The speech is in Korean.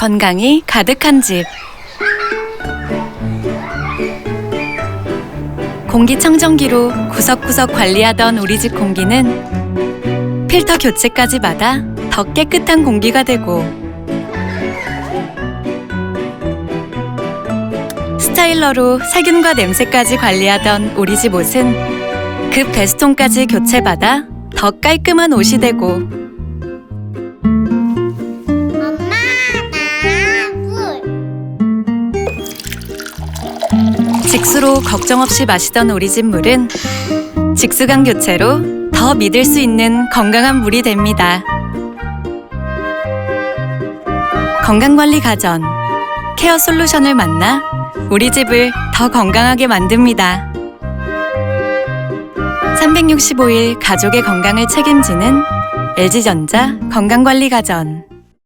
건강이 가득한 집. 공기청정기로 구석구석 관리하던 우리 집 공기는 필터 교체까지 받아 더 깨끗한 공기가 되고 스타일러로 살균과 냄새까지 관리하던 우리 집 옷은 그 베스톤까지 교체받아 더 깔끔한 옷이 되고 직수로 걱정 없이 마시던 우리 집 물은 직수강 교체로 더 믿을 수 있는 건강한 물이 됩니다. 건강관리 가전 케어 솔루션을 만나 우리 집을 더 건강하게 만듭니다. 365일 가족의 건강을 책임지는 LG전자 건강관리 가전